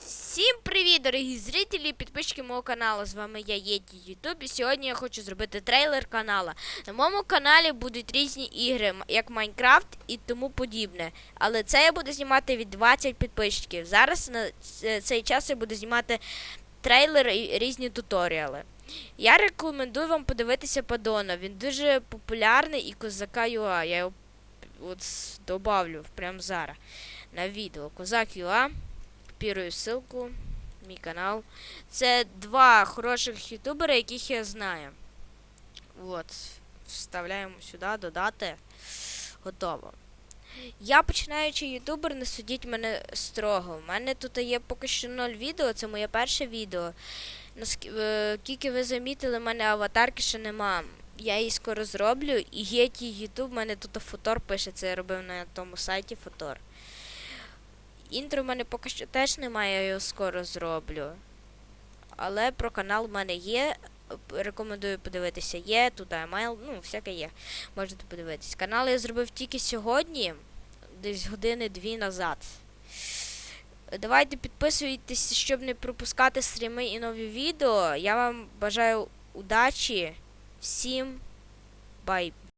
Всім привіт, дорогі зрителі і підписчики мого каналу. З вами я Єті Ютуб. І сьогодні я хочу зробити трейлер канала. На моєму каналі будуть різні ігри, як Майнкрафт і тому подібне. Але це я буду знімати від 20 підписчиків. Зараз на цей час я буду знімати трейлери і різні туторіали. Я рекомендую вам подивитися Падона. Він дуже популярний і козака ЮА. Я його от добавлю прямо зараз на відео. Козак ЮА. Копірую ссылку, мій канал. Це два хороших ютубера, яких я знаю. От. Вставляємо сюди, додати. Готово. Я починаючи ютубер, не судіть мене строго. У мене тут є поки що 0 відео, це моє перше відео. Наскільки ви замітили, в мене аватарки ще нема. Я її скоро зроблю. І є ті ютуб, в мене тут фотор пише, це я робив на тому сайті фотор. Інтро в мене поки що теж немає, я його скоро зроблю. Але про канал в мене є. Рекомендую подивитися. Є, тут емейл, ну, всяке є. Можете подивитись. Канал я зробив тільки сьогодні, десь години-дві назад. Давайте підписуйтесь, щоб не пропускати стріми і нові відео. Я вам бажаю удачі. Всім бай.